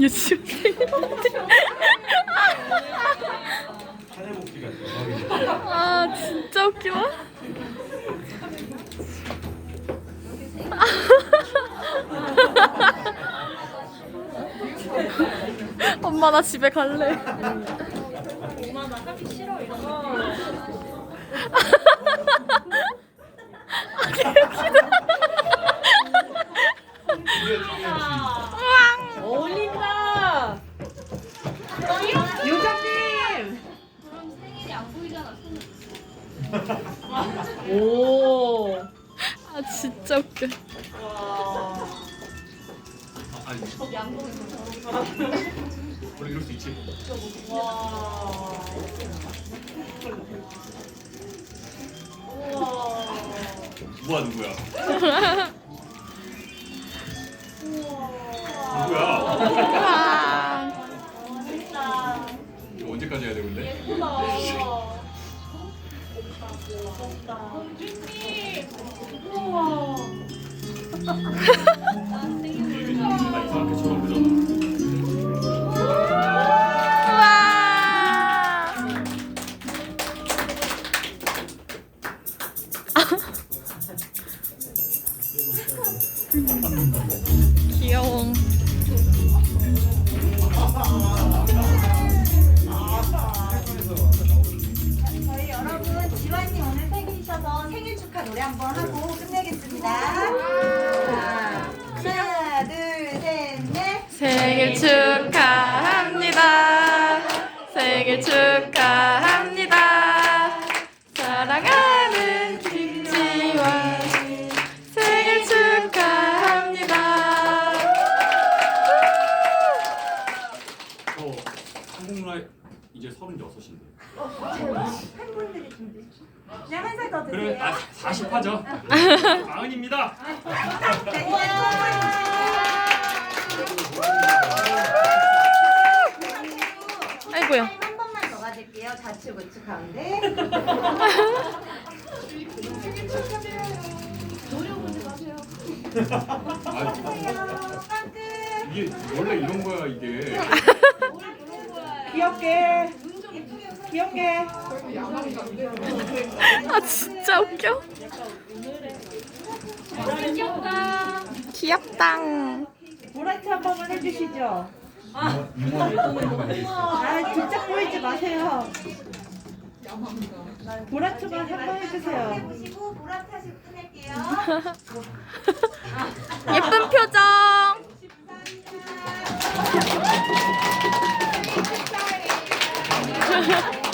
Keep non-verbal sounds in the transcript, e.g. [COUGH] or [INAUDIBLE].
유치원 사내복지가 대박이네. 아 진짜 웃기다. 엄마 나 집에 갈래. 어 울린다. 요정님. 오. 아 진짜 웃겨. 이럴 수 있지. 누가 누구야? 누구야? 와. 이거 언제까지 해야 돼 근데? 귀여워. 저희 여러분 지환님 오늘 생일이셔서 생일 축하 노래 한번 하고 끝내겠습니다. 자, 하나, 둘, 셋, 넷. 생일 축하합니다. 생일 축하합니다. 사랑하 36인데. 팬분들이 준비. 그냥 네, 한살 더 그러면 아, 40하죠. 마흔입니다. 네. 아이고야. 한 번만 더 가질게요. 좌측 우측 가운데. 안녕하세요. 빵끝. 이게 원래 이런 거야, 귀엽게. 귀엽게. 아 진짜 웃겨. 귀엽다. 보라트 한 번만 해주시죠. 아, 진짜 보이지 마세요. 보라트만 한 번 해주세요. [LAUGHS] 예쁜 표정.